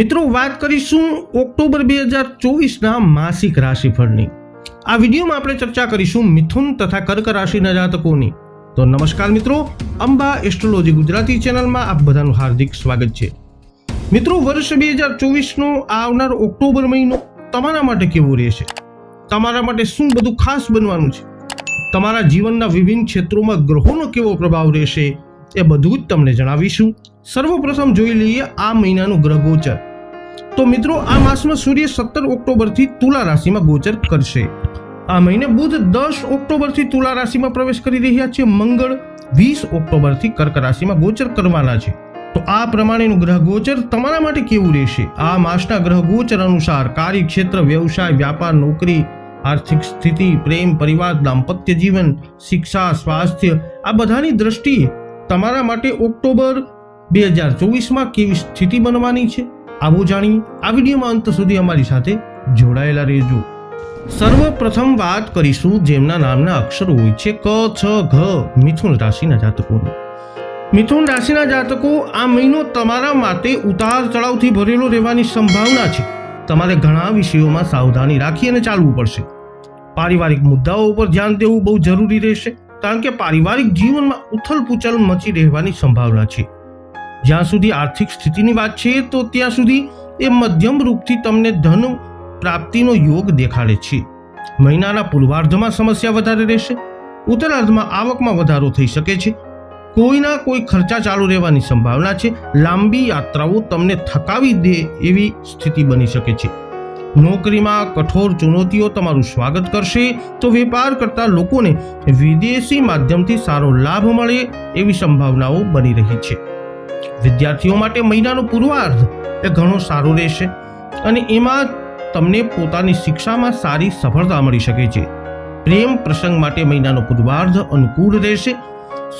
મિત્રો, વાત કરીશું ઓક્ટોબર બે હજાર ચોવીસના માસિક રાશિફળની. આ વિડીયોમાં આપણે ચર્ચા કરીશું મિથુન તથા કર્ક રાશિના જાતકોની. તો નમસ્કાર મિત્રો, અંબા એસ્ટ્રોલોજી ગુજરાતી ચેનલમાં આપ બધાનું હાર્દિક સ્વાગત છે. મિત્રો, વર્ષ બે હજાર ચોવીસનો આવનાર ઓક્ટોબર મહિનો તમારા માટે કેવો રહેશે? તમારા માટે શું બધું ખાસ બનવાનું છે? તમારા જીવનના વિભિન્ન ક્ષેત્રોમાં ગ્રહોનો કેવો પ્રભાવ રહેશે? એ બધું જ તમને જણાવીશું. સર્વપ્રથમ જોઈ લઈએ આ મહિનાનું ગ્રહ ગોચર તો મિત્રો, આ માસમાં સૂર્ય સત્તર ઓક્ટોબરથી તુલા રાશિમાં ગોચર કરશે. આ મહિને બુધ દસ ઓક્ટોબરથી તુલા રાશિમાં પ્રવેશ કરી રહ્યા છે. મંગળ વીસ ઓક્ટોબરથી કર્ક રાશિમાં ગોચર કરવાના છે. તો આ પ્રમાણેનું ગ્રહ ગોચર તમારા માટે કેવું રહેશે? આ માસના ગ્રહ ગોચર અનુસાર કાર્યક્ષેત્ર, વ્યવસાય, વ્યાપાર, નોકરી, આર્થિક સ્થિતિ, પ્રેમ, પરિવાર, દાંપત્ય જીવન, શિક્ષા, સ્વાસ્થ્ય, આ બધાની દ્રષ્ટિએ તમારા માટે ઓક્ટોબર બે હજાર ચોવીસમાં કેવી સ્થિતિ બનવાની છે? આવું જાણી આ વિડીયોમાં અંત સુધી અમારી સાથે જોડાયેલા રહેજો. સર્વપ્રથમ વાત કરીશું જેમના નામના અક્ષરો હોય છે ક, છ, ઘ, મિથુન રાશિના જાતકોની. મિથુન રાશિના જાતકો આ મહિનો તમારા માટે ઉતાર ચઢાવથી ભરેલો રહેવાની સંભાવના છે. તમારે ઘણા વિષયોમાં સાવધાની રાખી અને ચાલવું પડશે. પારિવારિક મુદ્દાઓ ઉપર ધ્યાન દેવું બહુ જરૂરી રહેશે, કારણ કે પારિવારિક જીવનમાં ઉથલ પુથલ મચી રહેવાની સંભાવના છે. જ્યાં સુધી આર્થિક સ્થિતિની વાત છે, તો ત્યાં સુધી એ મધ્યમ રૂપથી તમને ધન પ્રાપ્તિનો યોગ દેખાડે છે. મહિનાના પૂર્વાર્ધમાં સમસ્યા વધારે રહેશે, ઉત્તરાર્ધમાં આવકમાં વધારો થઈ શકે છે. કોઈના કોઈ ખર્ચા ચાલુ રહેવાની સંભાવના છે. લાંબી યાત્રાઓ તમને થકાવી દે એવી સ્થિતિ બની શકે છે. નોકરીમાં કઠોર ચુનૌતીઓ તમારું સ્વાગત કરશે, તો વેપાર કરતા લોકોને વિદેશી માધ્યમથી સારો લાભ મળે એવી સંભાવનાઓ બની રહી છે. વિદ્યાર્થીઓ માટે મહિનાનો પૂર્વાર્ધ. એ ઘણો સારો રહેશે અને એમાં તમને પોતાની શિક્ષામાં સારી સફળતા મળી શકે છે. પ્રેમ પ્રસંગ માટે મહિનાનો પૂર્વાર્ધ અનુકૂળ રહેશે.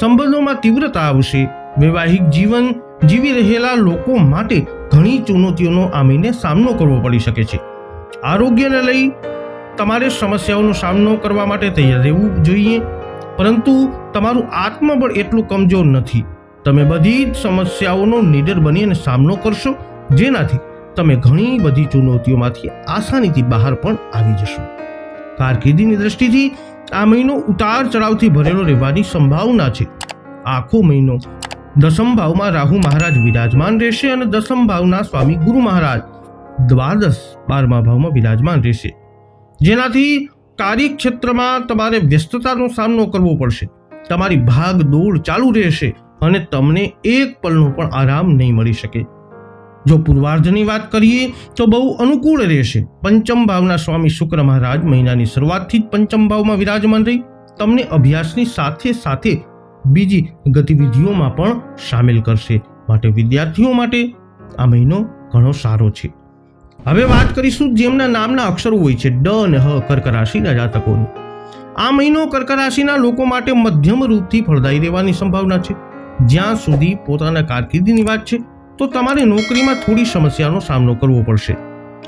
સંબંધોમાં તીવ્રતા આવશે. વૈવાહિક જીવન જીવી રહેલા લોકો માટે ઘણી ચુનૌતીઓનો આ સામનો કરવો પડી શકે છે. આરોગ્યને લઈ તમારે સમસ્યાઓનો સામનો કરવા માટે તૈયાર રહેવું જોઈએ. પરંતુ તમારું આત્મબળ એટલું કમજોર નથી. તમે બધી જ સમસ્યાઓનો નિડર બની અને સામનો કરશો, જેનાથી તમે ઘણી બધી ચુનૌતીઓમાંથી આસાનીથી બહાર પણ આવી જશો. કારકિર્દીની દ્રષ્ટિથી આ મહિનો ઉતાર ચઢાવથી ભરેલો રહેવાની સંભાવના છે. આખો મહિનો દસમ ભાવમાં રાહુ મહારાજ વિરાજમાન રહેશે અને દસમ ભાવના સ્વામી ગુરુ મહારાજ દ્વાદશ બારમા ભાવમાં વિરાજમાન રહેશે. જેનાથી કાર્યક્ષેત્રમાં તમારે વ્યસ્તતાનો સામનો કરવો પડશે. તમારી ભાગ દોડ ચાલુ રહેશે. અને તમને એક પલનો પણ આરામ નહીં મળી શકે. જો પૂર્વાર્ધની વાત કરીએ, તો બહુ અનુકૂળ રહેશે. પંચમ ભાવના સ્વામી શુક્ર મહારાજ મહિનાની શરૂઆતથી જ પંચમ ભાવમાં વિરાજમાન રહી. તમને અભ્યાસની સાથે સાથે બીજી ગતિવિધિઓમાં પણ સામેલ કરશે. માટે વિદ્યાર્થીઓ માટે આ મહિનો ઘણો સારો છે. હવે વાત કરીશું જેમના નામના અક્ષરો હોય છે. ડ અને હ કર્ક રાશિના જાતકોની. આ મહિનો કર્ક રાશિના લોકો માટે મધ્યમ રૂપથી ફળદાયી રહેવાની સંભાવના છે. જ્યાં સુધી પોતાના કારકિર્દીની વાત છે, તો તમારે નોકરીમાં થોડી સમસ્યાનો સામનો કરવો પડશે.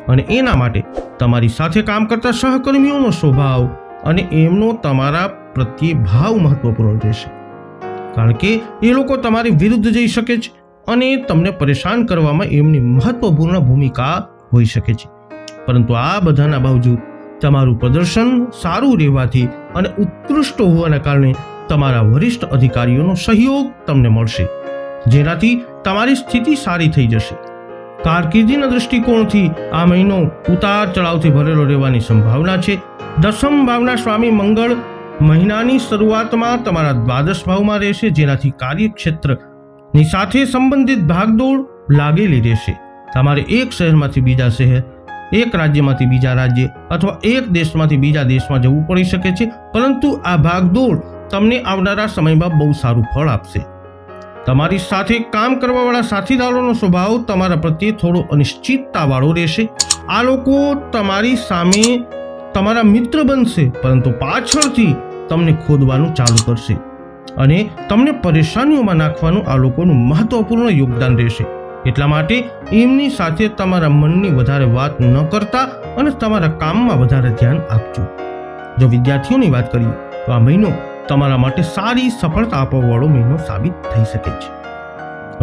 અને એના માટે તમારી સાથે કામ કરતા સહકર્મીઓનો સ્વભાવ અને એમનો તમારા પ્રત્યે ભાવ મહત્વપૂર્ણ રહેશે કારણ કે એ લોકો તમારી વિરુદ્ધ જઈ શકે છે અને તમને પરેશાન કરવામાં એમની મહત્વપૂર્ણ ભૂમિકા હોઈ શકે છે. પરંતુ આ બધાના બાવજૂદ તમારું પ્રદર્શન સારું રહેવાથી અને ઉત્કૃષ્ટ હોવાના કારણે તમારા વરિષ્ઠ અધિકારીઓનો સહયોગ તમને મળશે. જેનાથી તમારી સ્થિતિ સારી થઈ જશે. કારકિર્દીના દૃષ્ટિકોણથી આ મહિનો ઉતાર ચઢાવથી ભરેલો રહેવાની સંભાવના છે. દસમ ભાવના સ્વામી મંગળ મહિનાની શરૂઆતમાં તમારા દ્વાદશ ભાવમાં રહેશે, જેનાથી કાર્યક્ષેત્રની સાથે સંબંધિત ભાગદોડ લાગેલી રહેશે. તમારે એક શહેરમાંથી બીજા શહેર એક રાજ્યમાંથી બીજા રાજ્ય અથવા એક દેશમાંથી બીજા દેશમાં જવું પડી શકે છે, પરંતુ આ ભાગદોડ તમને આવનારા સમયમાં બહુ સારું ફળ આપશે. તમારી સાથે કામ કરવાવાળા સાથીદારોનો સ્વભાવ તમારા પ્રત્યે થોડો અનિશ્ચિતતાવાળો રહેશે. આ લોકો તમારી સામે તમારા મિત્ર બનશે, પરંતુ પાછળથી તમને ખોદવાનું ચાલુ કરશે અને તમને પરેશાનીઓમાં નાખવાનું આ લોકોનું મહત્વપૂર્ણ યોગદાન રહેશે. એટલા માટે એમની સાથે તમારા મનની વધારે વાત ન કરતા અને તમારા કામમાં વધારે ધ્યાન આપજો. જો વિદ્યાર્થીઓની વાત કરીએ, તો આ મહિનો તમારા માટે સારી સફળતા આપવાવાળો મહિનો સાબિત થઈ શકે છે.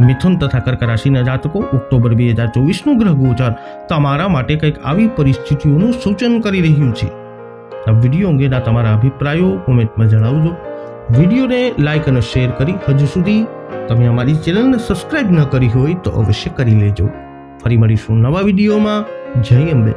મિથુન તથા કર્ક રાશિના જાતકો, ઓક્ટોબર બે હજાર ચોવીસનું ગ્રહ ગોચર તમારા માટે કંઈક આવી પરિસ્થિતિઓનું સૂચન કરી રહ્યું છે. આ વીડિયો અંગેના તમારા અભિપ્રાયો કોમેન્ટમાં જણાવજો. વિડીયોને લાઇક અને શેર કરી હજુ સુધી તમે અમારી ચેનલને સબસ્ક્રાઇબ ન કરી હોય તો અવશ્ય કરી લેજો. ફરી મળીશું નવા વિડીયોમાં. જય અંબે.